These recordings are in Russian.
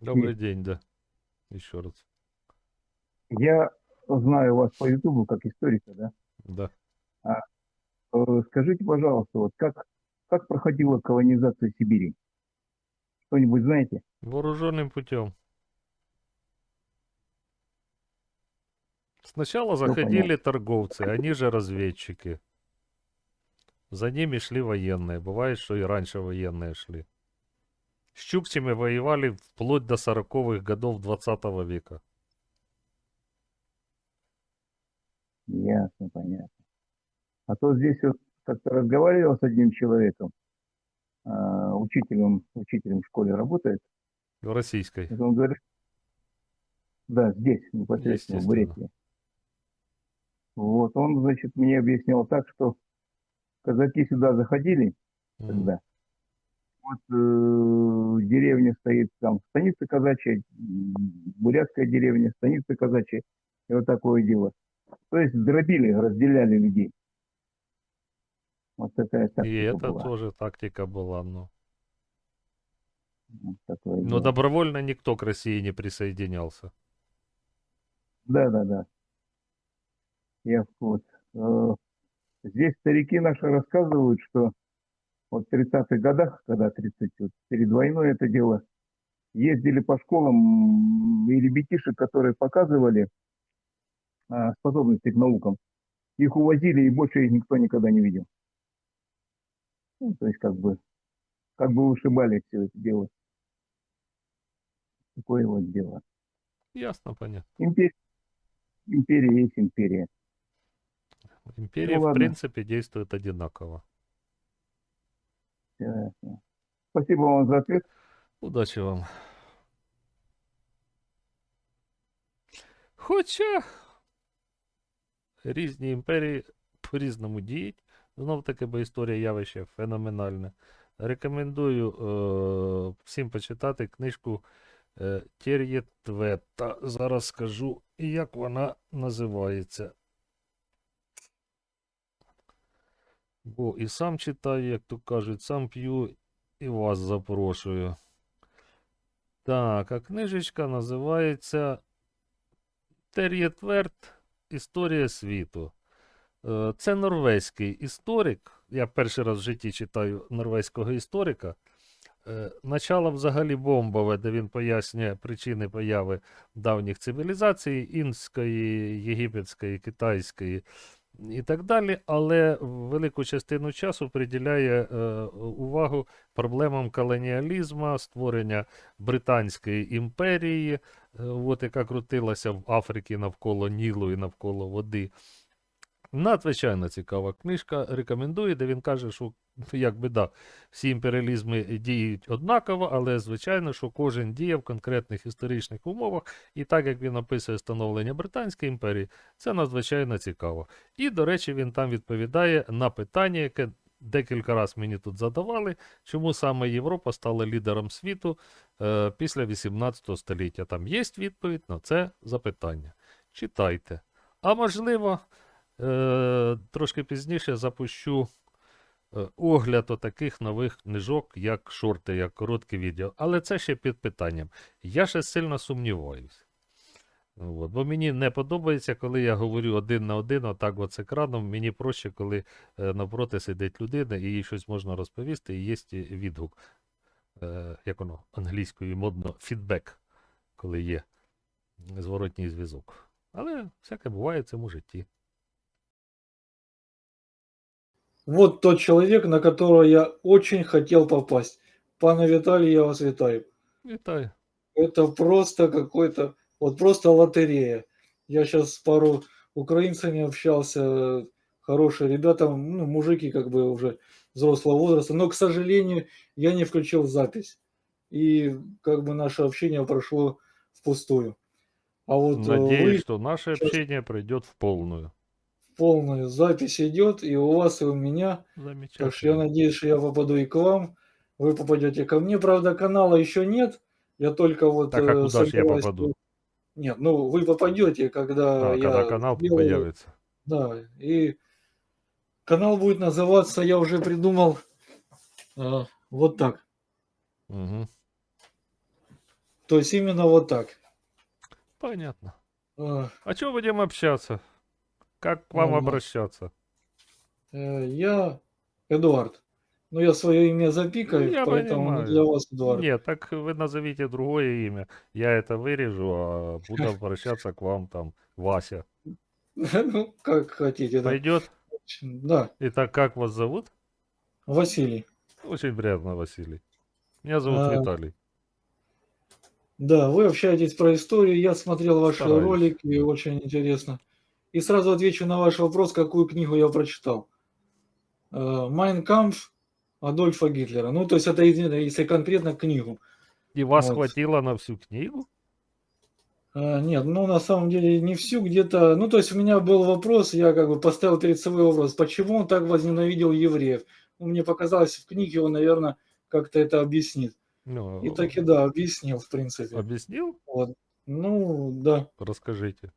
Добрый день, да. Еще раз. Я знаю вас по Ютубу как историка, да? Да. Э, Скажите, пожалуйста, вот как, как проходила колонизация Сибири? Что-нибудь знаете? Вооруженным путем. Сначала Всё заходили торговцы, они же разведчики. За ними шли военные. Бывает, что и раньше военные шли. С чукчами воевали вплоть до 40-х годов 20 века. Ясно, понятно. А то здесь вот как-то разговаривал с одним человеком, а, учителем, учителем в школе работает. В российской. Он говорит, да, здесь, непосредственно, в. Бурятии. Вот, он, значит, мне объяснял так, что казаки сюда заходили, М. тогда. Вот э, деревня стоит там, станица казачья, бурятская деревня, станица казачья, и вот такое дело. То есть дробили, разделяли людей. Вот такая тактика И это была. тоже тактика была, ну. Вот такое Но дело. добровольно никто к России не присоединялся. Да, да, да. Я вот. э, здесь старики наши рассказывают, что вот в 30-х годах, когда 30, вот перед войной это дело, ездили по школам и ребятишек, которые показывали а, способности к наукам, их увозили, и больше их никто никогда не видел. Ну, то есть как бы, как бы вышибали все это дело. Такое вот дело. Ясно, понятно. Империя, империя есть империя. Империя, Ну в ладно. принципе, действует одинаково. Ясно. Спасибо вам за ответ. Удачі вам. Хоча різні імперії по-різному діють. Знов таки, бо історія явище феноменальне. Рекомендую е- всім почитати книжку е- Тєр'єтвета. Зараз скажу, як вона називається. Бо і сам читаю, як то кажуть, сам п'ю і вас запрошую. Так, а книжечка називається Тер'єтверд Історія світу. Е, Це норвезький історик. Я перший раз в житті читаю норвезького історика. Е, Начало взагалі бомбове, де він пояснює причини появи давніх цивілізацій інської, єгипетської, китайської і так далі, але велику частину часу приділяє е, увагу проблемам колоніалізму, створення Британської імперії, е, от, яка крутилася в Африці навколо Нілу і навколо води. Надзвичайно цікава книжка. Рекомендую, де він каже, що якби да, всі імперіалізми діють однаково, але звичайно, що кожен діє в конкретних історичних умовах, і так як він описує становлення Британської імперії, це надзвичайно цікаво. І, до речі, він там відповідає на питання, яке декілька разів мені тут задавали, чому саме Європа стала лідером світу е, після 18 століття. Там є відповідь на це запитання. Читайте. А можливо, е, трошки пізніше запущу е, огляд отаких нових книжок, як шорти, як коротке відео. Але це ще під питанням. Я ще сильно сумніваюсь. От, бо мені не подобається, коли я говорю один на один, отак от з екраном. Мені проще, коли е, навпроти сидить людина і їй щось можна розповісти, і є відгук. Е, як воно англійською модно, фідбек, коли є зворотній зв'язок. Але всяке буває в цьому житті. Вот тот человек, на которого я очень хотел попасть. Пане Виталий, я вас витаю. Вітаю. Это просто какой-то, вот просто лотерея. Я сейчас с пару украинцами общался, хорошие ребята, ну, мужики как бы уже взрослого возраста, но, к сожалению, я не включил запись. И как бы наше общение прошло впустую. А вот э, Надеюсь, вы что наше общение пройдет в полную. Полную запись идет, и у вас, и у меня. Так что я надеюсь, что я попаду и к вам, вы попадете ко мне. Правда, канала еще нет. Я только вот... Так, а э, куда ж я попаду? Нет, ну вы попадете, когда А, я когда канал сделаю- появится. Да, и канал будет называться, я уже придумал, э, вот так. Угу. То есть именно вот так. Понятно. А, А что будем общаться? Как к вам Ну, обращаться? э, Я Эдуард. Ну, я свое имя запикаю, Я поэтому не понимаю. для вас Эдуард. Нет, так вы назовите другое имя. Я это вырежу, а буду обращаться к вам там Вася. Ну, как хотите, да. Пойдет? Да, Итак, как вас зовут? Василий. Очень приятно, Василий. Меня зовут А, Виталий. Да, вы общаетесь про историю, я смотрел ваши Стараюсь. ролики, очень интересно. И сразу отвечу на ваш вопрос, какую книгу я прочитал. Майн Кампф Адольфа Гитлера. Ну, то есть это если конкретно книгу. И вас вот. хватило на всю книгу? А, Нет, ну на самом деле не всю где-то. Ну, то есть у меня был вопрос, я как бы поставил перед собой вопрос, почему он так возненавидел евреев. Ну, мне показалось, в книге он, наверное, как-то это объяснит. Ну, И таки да, объяснил, в принципе. объяснил? Вот. Ну, да. Расскажите.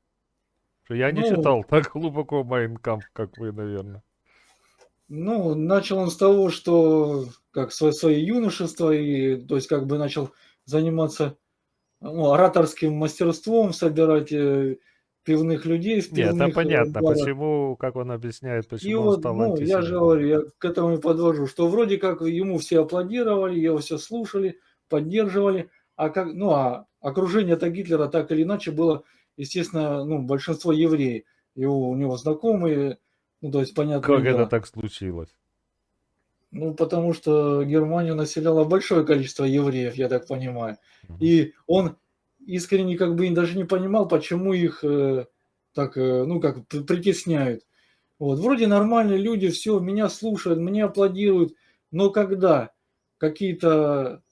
Я не Ну- читал так глубоко Майнкамп, как вы, наверное. Ну, начал он с того, что как свое, свое юношество, и то есть как бы начал заниматься ну, ораторским мастерством, собирать э, пивных людей в Нет, пивных это э, понятно, барах. почему, как он объясняет, И почему он вот, стал ну, я же говорю, я к этому и подвожу, что вроде как ему все аплодировали, его все слушали, поддерживали, а как, ну, а окружение-то Гитлера так или иначе было, естественно, ну, большинство евреев, его, у него знакомые, ну, то есть, понятно, Как это так случилось? ну, потому что Германию населяло большое количество евреев, я так понимаю. Мгм. И он искренне как бы даже не понимал, почему их э, так, э, ну, как притесняют. Вот, вроде нормальные люди, все, меня слушают, мне аплодируют, но когда какие-то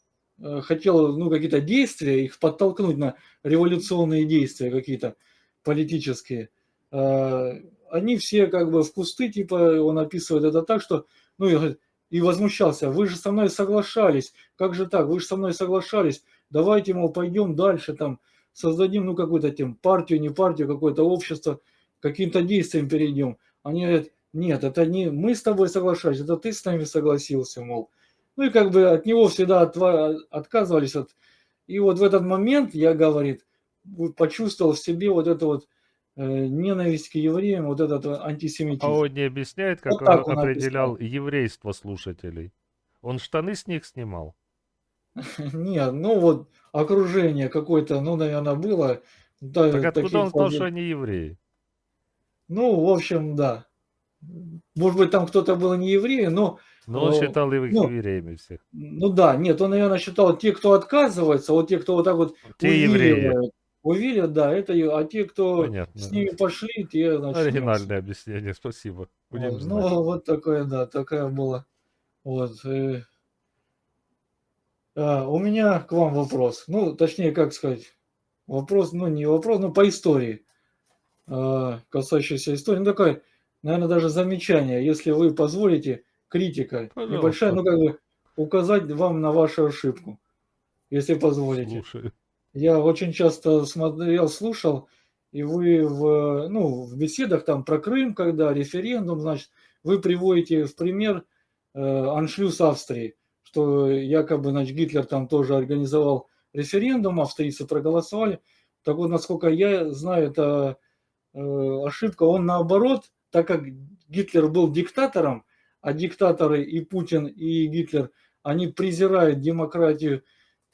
хотел, ну, какие-то действия, их подтолкнуть на революционные действия какие-то политические, э, они все как бы в кусты, типа, он описывает это так, что, ну, и, и возмущался, вы же со мной соглашались, как же так, вы же со мной соглашались, давайте, мол, пойдем дальше, там, создадим, ну, какую-то тем партию, не партию, какое-то общество, каким-то действием перейдем. Они говорят, нет, это не мы с тобой соглашались, это ты с нами согласился, мол. Ну и как бы от него всегда отказывались. От... И вот в этот момент, я, говорит, почувствовал в себе вот эту вот э, ненависть к евреям, вот этот антисемитизм. А он не объясняет, как Вот он он определял еврейство слушателей? Он штаны с них снимал? Нет, ну вот окружение какое-то, ну, наверное, было. Да, Так откуда он знал, что они евреи? Ну, в общем, да. Может быть, там кто-то был не еврей, но, Но он О, считал их ну, евреями всех. ну да, нет, он, наверное, считал, те, кто отказывается, вот те, кто вот так вот Те евреи. увиливают, да, это, а те, кто Понятно. с ними пошли, те, значит. Оригинальное объяснение, спасибо. Будем Вот, знать. Ну, вот такое, да, такая была. Вот. э. А, у меня к вам вопрос. Ну, точнее, как сказать, вопрос, ну, не вопрос, но по истории. А, касающийся истории. Ну, такое, наверное, даже замечание, если вы позволите, критика небольшая, Пожалуйста. ну, как бы указать вам на вашу ошибку, если позволите. Слушай. Я очень часто смотрел, слушал, и вы в, ну, в беседах там про Крым, когда референдум, значит, вы приводите в пример э, аншлюз Австрии, что якобы, значит, Гитлер там тоже организовал референдум, австрийцы проголосовали. Так вот, насколько я знаю, это э, ошибка. Он наоборот, так как Гитлер был диктатором, а диктаторы и Путин, и Гитлер, они презирают демократию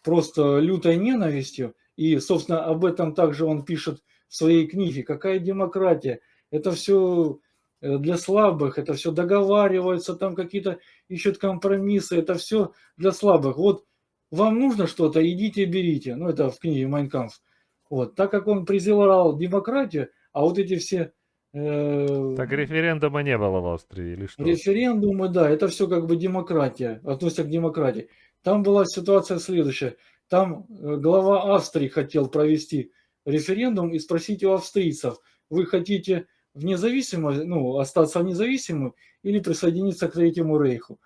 просто лютой ненавистью. И, собственно, об этом также он пишет в своей книге. Какая демократия? Это все для слабых, это все договариваются, там какие-то ищут компромиссы, это все для слабых. Вот вам нужно что-то, идите берите. Ну, это в книге Майнкамф. Вот. Так как он презирал демократию, а вот эти все э, Так референдума не было в Австрии или что? Референдумы, да, это все как бы демократия, относится к демократии. Там была ситуация следующая. Там э, глава Австрии хотел провести референдум и спросить у австрийцев, вы хотите в независимость, ну, остаться независимым или присоединиться к Третьему Рейху.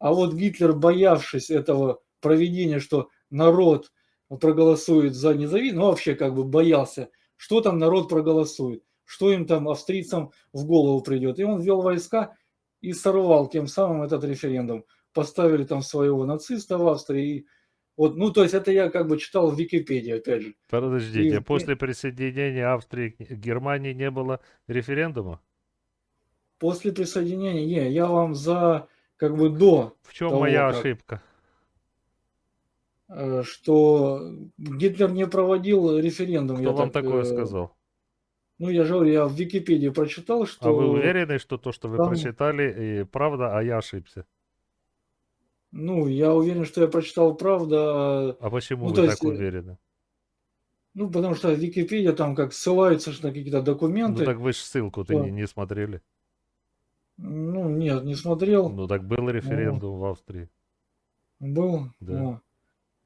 А вот Гитлер, боявшись этого проведения, что народ проголосует за независимость, ну, вообще как бы боялся, что там народ проголосует, что им там, австрийцам, в голову придет. И он ввел войска и сорвал тем самым этот референдум. Поставили там своего нациста в Австрии, и Вот, ну, то есть это я как бы читал в Википедии, опять же. Подождите, И- после присоединения Австрии к Германии не было референдума? После присоединения, не, я вам за, как бы до, В чем Того моя как. ошибка? э, что Гитлер не проводил референдум. Кто я вам так, такое э, сказал? Ну, я же говорю, я в Википедии прочитал, что... А вы уверены, что то, что вы там- прочитали, и правда, а я ошибся? Ну, я уверен, что я прочитал правда. А почему Ну, вы так есть, э, уверены? Ну, потому что Википедия там как ссылаются ж на какие-то Ну документы. так вы же ссылку-то что? не, не смотрели. Ну, нет, не смотрел. Ну так был референдум в Австрии. Был. Да. ну.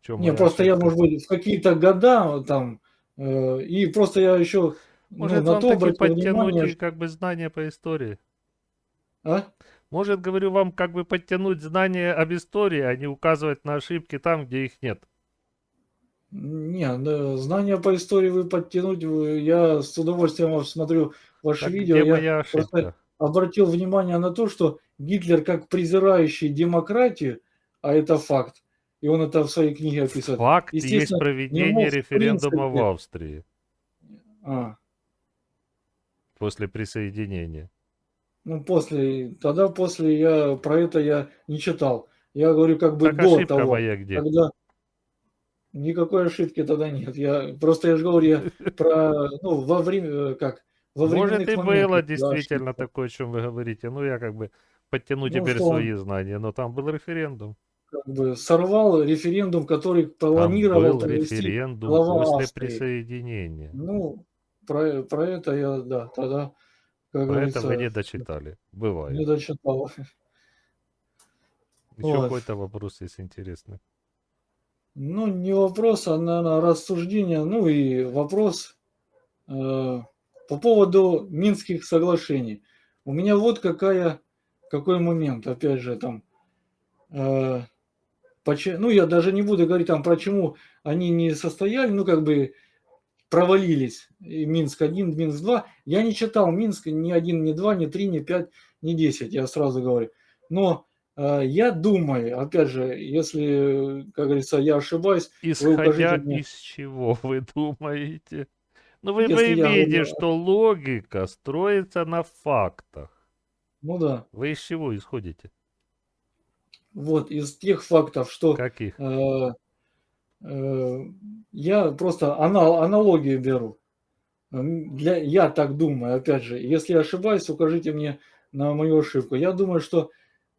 Чем Не, просто я, может быть, в какие-то года там, э, и просто я еще Может, ну, вам таки подтянуть внимание, как бы знания по истории? а? Может, говорю, вам как бы подтянуть знания об истории, а не указывать на ошибки там, где их нет. Не, да, знания по истории вы подтянуть, я с удовольствием смотрю ваши Так видео. где Я моя просто ошибка? обратил внимание на то, что Гитлер как презирающий демократию, а это факт, и он это в своей книге описывает. Факт есть проведение мог, в референдума в принципе. Австрии А, после присоединения. ну после, тогда после я про это я не читал. Я говорю как бы Так до того. моя где? Когда никакой ошибки тогда нет. Я просто я же говорю, я про ну во время э, как во Может и было моментах была действительно ошибка. такое, о чем вы говорите. Ну, я как бы подтяну Ну, теперь он- свои знания, но там был референдум. Как бы сорвал референдум, который Там планировал был провести. референдум после Австрии. присоединения. Ну про про это я да тогда как Про это вы не дочитали. Бывает. не дочитал. Еще Вот. какой-то вопрос есть интересный. Ну, не вопрос, а, наверное, рассуждение. Ну и вопрос э, по поводу Минских соглашений. У меня вот какая, какой момент, опять же, там. э, почему, ну, я даже не буду говорить там, почему они не состояли, ну, как бы провалились. И Минск-1, Минск-2. Я не читал Минск ни один, ни два, ни три, ни пять, ни десять, я сразу говорю. Но э, я думаю, опять же, если, как говорится, я ошибаюсь, Исходя мне. из чего вы думаете? Ну, вы Если я поймите, говорю- что логика строится на фактах. ну да, Вы из чего исходите? вот из тех фактов, что Каких? э, э, я просто анал- аналогию беру. Для, я так думаю, опять же, если ошибаюсь, укажите мне на мою ошибку. Я думаю, что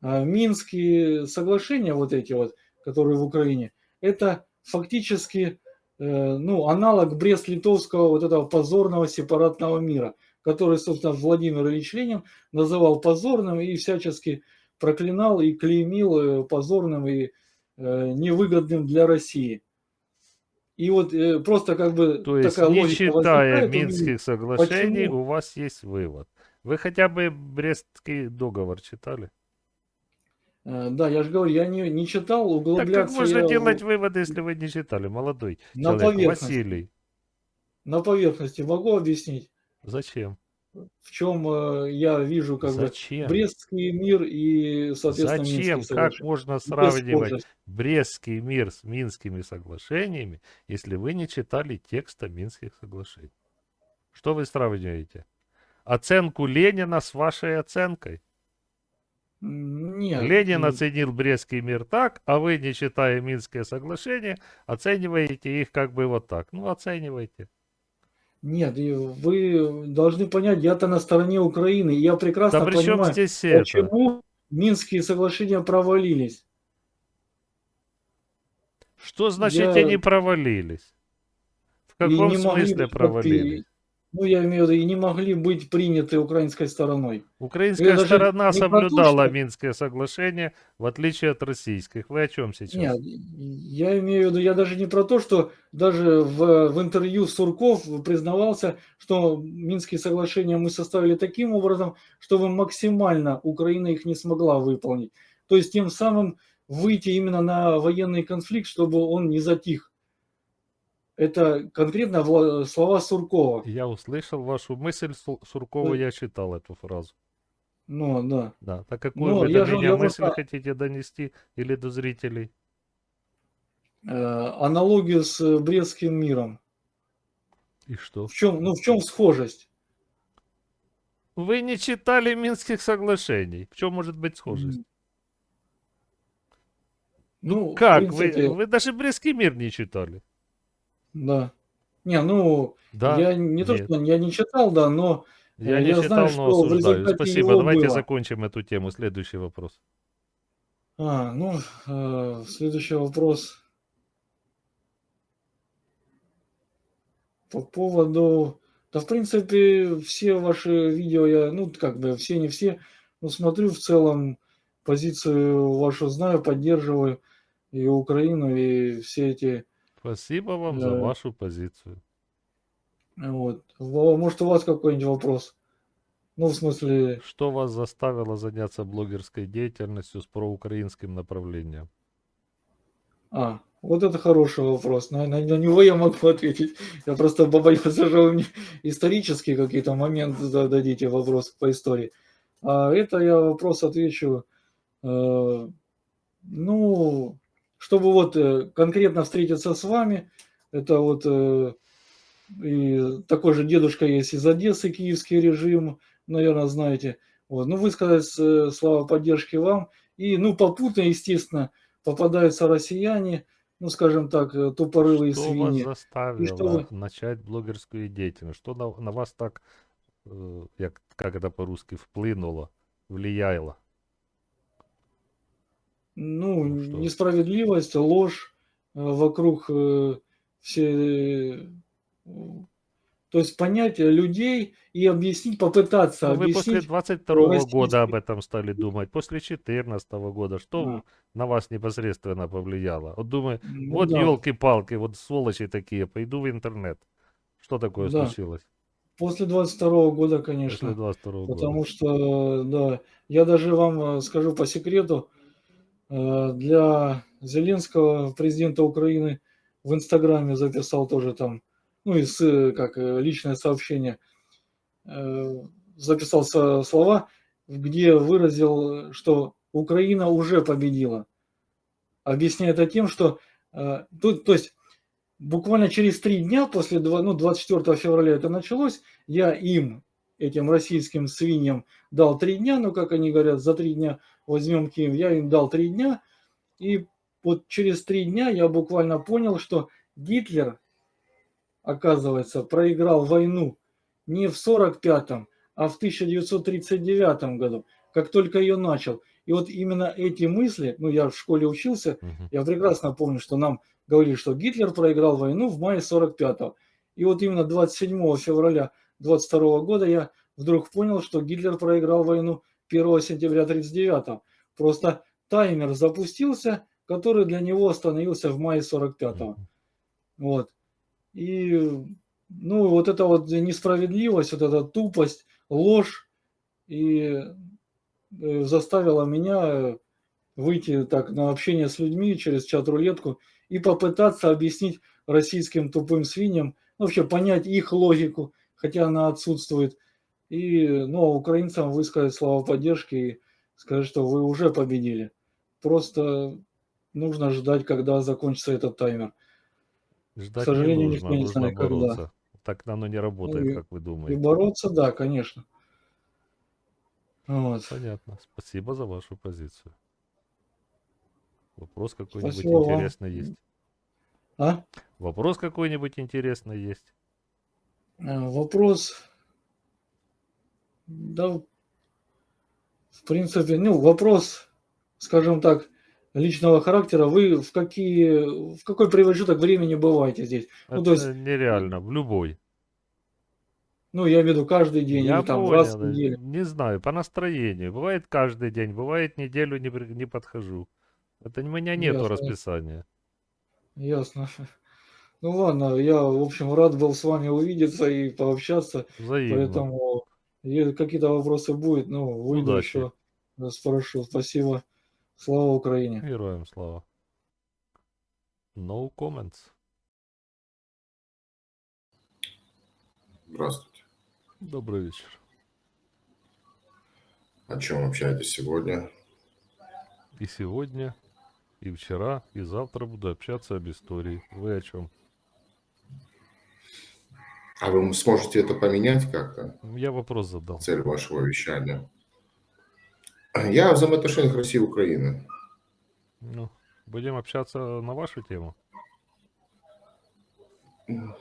э, Минские соглашения, вот эти вот, которые в Украине, это фактически э, ну, аналог Брест-Литовского вот этого позорного сепаратного мира, который, собственно, Владимир Ильич Ленин называл позорным и всячески проклинал и клеймил э, позорным и э, невыгодным для России. И вот э, просто как бы То есть, такая не читая. Минских соглашений, Почему? у вас есть вывод. Вы хотя бы Брестский договор читали? Э, Да, я же говорю, я не, не читал, Так как углубляться можно я делать выводы, если вы не читали, молодой на человек? поверхности. Василий, на поверхности могу объяснить, зачем? В чем э, я вижу как бы Зачем? Брестский мир и, соответственно, Зачем? Минские Как можно сравнивать. Брестский мир с Минскими соглашениями, если вы не читали текста Минских соглашений? Что вы сравниваете? Оценку Ленина с вашей оценкой? Нет. Ленин оценил Брестский мир так, а вы, не читая Минские соглашения, оцениваете их как бы вот так. Ну, оценивайте. Нет, вы должны понять, я-то на стороне Украины, я прекрасно Да при чем понимаю, здесь это? почему Минские соглашения провалились. Что значит Я- они провалились? В каком могли смысле быть провалились? Ну, я имею в виду, и не могли быть приняты украинской стороной. Украинская даже сторона соблюдала что- Минское соглашение, в отличие от российских. Вы о чем сейчас? Нет, я имею в виду, я даже не про то, что даже в, в интервью Сурков признавался, что Минские соглашения мы составили таким образом, чтобы максимально Украина их не смогла выполнить. То есть тем самым выйти именно на военный конфликт, чтобы он не затих. Это конкретно вла- слова Суркова. Я услышал вашу мысль, Су- Суркова, Да. я читал эту фразу. Ну, да. Да. Так какую Ну, вы я до же- меня я мысль просто- хотите донести или до зрителей? э, аналогию с э, Брестским миром. И что? В чем, ну, в чем схожесть? Вы не читали Минских соглашений. В чем может быть схожесть? Ну, Как? принципе, Вы, вы даже Брестский мир не читали? Да. Не, ну, Да? я не то, Нет. что я не читал, да, но Я э, не я читал, знаю, но что в осуждаю. результате Спасибо. его Давайте было. закончим эту тему. Следующий вопрос. А, ну, э, следующий вопрос. По поводу... Да, в принципе, все ваши видео я, ну, как бы, все, не все, но смотрю в целом, позицию вашу знаю, поддерживаю и Украину, и все эти, Спасибо вам за Да. вашу позицию. вот. Во- Может, у вас какой-нибудь вопрос? Ну, в смысле, Что вас заставило заняться блогерской деятельностью с проукраинским направлением? А, вот это хороший вопрос. На, на- на него я могу ответить. Я просто побоялся, что вы мне исторические какие-то моменты зададите вопрос по истории. А это я вопрос отвечу. э, ну, чтобы вот э, конкретно встретиться с вами, это вот э, и такой же дедушка есть из Одессы, киевский режим, наверное, знаете. Вот. Ну, высказать э, слова поддержки вам. И, ну, попутно, естественно, попадаются россияне, ну, скажем так, тупорылые Что вас свиньи. заставило что вы- начать блогерскую деятельность? Что на, на вас так, як, как это по-русски, вплынуло, влияло? Ну, Ну, что? несправедливость, ложь э, вокруг э, все... э, То есть понять людей и объяснить, попытаться Ну, вы после объяснить. 22 российский- года об этом стали думать, после 14 года. Что А. на вас непосредственно повлияло? Вот думаю, Ну вот да. елки-палки, вот сволочи такие, пойду в интернет. Что такое Да. случилось После 22 года, после конечно. 22 года? Потому что, да, я даже вам скажу по секрету, для Зеленского, президента Украины, в Инстаграме записал тоже там, ну и с, э, как э, личное сообщение, э, записал слова, где выразил, что Украина уже победила. Объясняя это тем, что, э, тут, то есть, буквально через три дня после, ну, 24 февраля это началось, я им, этим российским свиньям, дал три дня, ну, как они говорят, за три дня возьмем Киев, я им дал три дня, и вот через три дня я буквально понял, что Гитлер, оказывается, проиграл войну не в 45-м, а в 1939 году, как только ее начал. И вот именно эти мысли, ну, я в школе учился, Мгм. я прекрасно помню, что нам говорили, что Гитлер проиграл войну в мае 45-го. И вот именно 27 февраля 22 года я вдруг понял, что Гитлер проиграл войну 1 сентября 39 Просто таймер запустился, который для него остановился в мае 45-го. Мгм. Вот. И, ну, вот эта вот несправедливость, вот эта тупость, ложь и э, заставила меня выйти так на общение с людьми через чат-рулетку и попытаться объяснить российским тупым свиньям, ну, вообще понять их логику, хотя она отсутствует. И, ну, а украинцам высказать слова поддержки и сказать, что вы уже победили. Просто нужно ждать, когда закончится этот таймер. Ждать сожалению, не никто нужно, не нужно знает, когда. бороться. Так оно не работает, и- как вы И думаете. бороться, да, конечно. Вот. Понятно. Спасибо за вашу позицию. Вопрос какой-нибудь интересный есть? А? Вопрос какой-нибудь интересный есть? Э, Вопрос, да, в принципе, ну, вопрос, скажем так, личного характера. Вы в какие, в какой промежуток времени бываете здесь? Ну, Это то есть, нереально, в любой. ну, я имею в виду каждый день Я или там раз в понял, неделю. не знаю, по настроению. Бывает каждый день, бывает неделю не, не подхожу. Это у меня нету Ясно. расписания. Ясно. Ну ладно, я, в общем, рад был с вами увидеться и пообщаться. Взаимно. Поэтому если какие-то вопросы будут, ну, выйду Удачи. еще э, спрошу. Спасибо. Слава Украине. Героям слава. No comments. Здравствуйте. Добрый вечер. О чем общаетесь сегодня? И сегодня и вчера, и завтра буду общаться об истории. Вы о чем? А вы сможете это поменять как-то? Я вопрос задал. Цель вашего вещания. Я о взаимоотношениях России и Украины. Ну, будем общаться на вашу тему.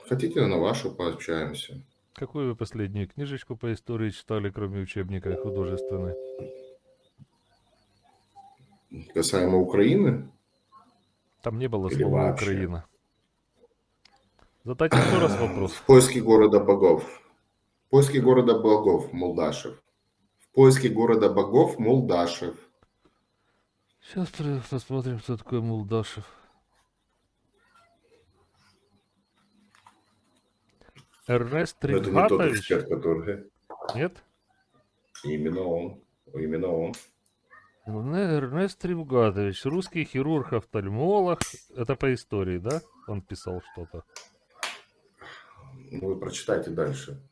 Хотите, на вашу пообщаемся? Какую вы последнюю книжечку по истории читали, кроме учебника художественной? Касаемо Украины? Там не было Или слова вообще? Украина. Задать еще раз вопрос. В поиске города богов. В поиске города богов Молдашев. В поиске города богов Молдашев. Сейчас посмотрим, кто такой Мулдашев. Эрнест это не тот который... Нет? Именно он. Именно он. Эрне- Эрнест Тригатович, русский хирург-офтальмолог. Это по истории, да? Он писал что-то. Вы прочитайте дальше.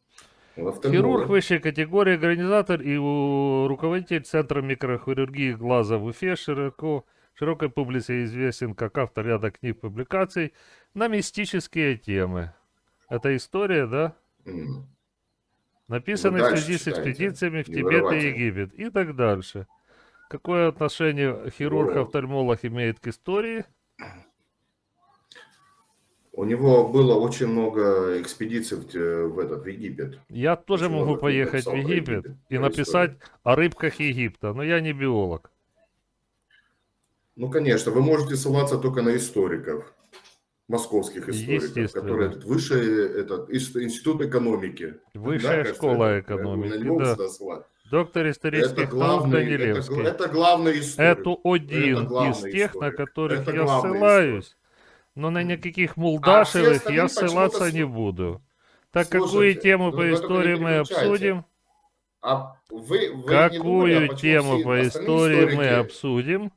Хирург высшей категории, организатор и руководитель Центра микрохирургии глаза в Уфе, широко, широкой публике известен как автор ряда книг публикаций на мистические темы. Это история, да? М. Написаны Ну, в связи с экспедициями в Тибет и. Египет и так дальше. Какое отношение хирург-офтальмолог имеет к истории? У него было очень много экспедиций в, те- в этот в Египет. Я тоже Очень могу поехать в Египет и написать о рыбках Египта, но я не биолог. Ну, конечно, вы можете ссылаться только на историков, московских историков, которые этот высший этот, институт экономики. Высшая кажется, школа это- экономики, На да. Доктор Это исторических наук главный, это, Данилевский. гла- это главный историк. Это один из главный тех, на историк. которых Это я ссылаюсь. Но на никаких А мулдашевых остальные я ссылаться не буду. Так Слушайте, какую тему по истории мы обсудим? А вы, вы не думали, Какую а тему по истории мы обсудим?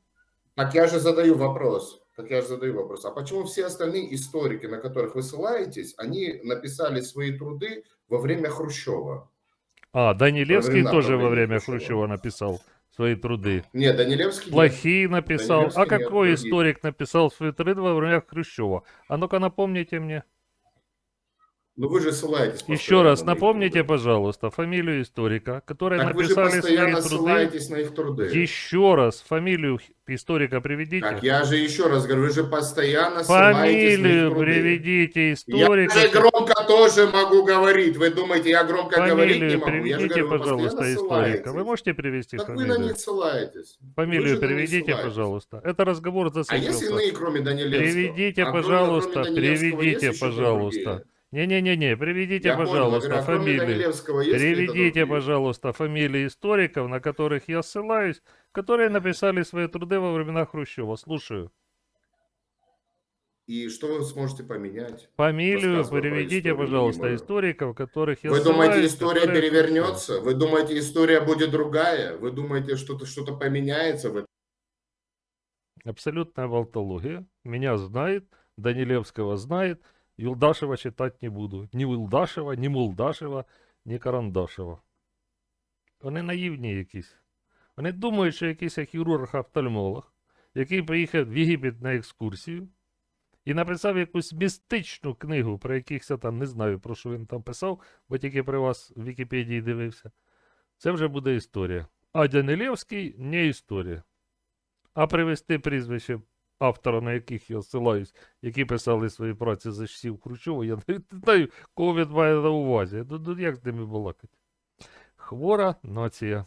Так я же задаю вопрос. Так я же задаю вопрос. А почему все остальные историки, на которых вы ссылаетесь, они написали свои труды во время Хрущева? А, Данилевский времена тоже во время Хрущева. Хрущева написал свои труды. Нет, Данилевский нет. Плохие написал. Данилевский А нет, какой другие. историк написал свои труды во время Хрущева? А ну-ка напомните мне. Ну вы же ссылаетесь Еще раз на напомните, труды. пожалуйста, фамилию историка, которые Так вы же написали свои постоянно труды. ссылаетесь на их труды. Еще раз фамилию историка приведите. Так я же еще раз говорю, вы же постоянно ссылаетесь на их Фамилию труды. приведите Я историка. же громко тоже могу говорить. Вы думаете, я громко говорить не Фамилию могу? Я же приведите, говорю, вы пожалуйста, историка. Вы можете привести Так вы на фамилию? них ссылаетесь. Фамилию приведите, пожалуйста. Это разговор А есть иные, кроме Данилевского? Приведите, А пожалуйста, приведите, пожалуйста. другие? Не-не-не-не, приведите, Я понял, пожалуйста, говорю, а фамилии. Приведите, пожалуйста, фамилии историков, на которых я ссылаюсь, которые написали свои труды во времена Хрущева. Слушаю. И что вы сможете поменять? Фамилию приведите, пожалуйста, мимо. историков, которых я Вы думаете, история которые- перевернется? Вы думаете, история будет другая? Вы думаете, что-то что-то поменяется в этом? Абсолютная болтология. Меня знает, Данилевского знает. Юлдашева читать не буду. Ні Юлдашева, ні Мулдашева, ні Карандашева. Вони наївні якісь. Вони думають, що якийсь хірург-офтальмолог, який приїхав в Єгипет на екскурсію і написав якусь містичну книгу, про якихось там не знаю, про що він там писав, бо тільки при вас в Вікіпедії дивився. Це вже буде історія. А Данилевський не історія. А привести прізвище автора, на яких я ссилаюсь, які писали свої праці за часів Хрущова, я навіть не знаю, кого він має на увазі. Ну, ну як з ними балакати? Хвора нація.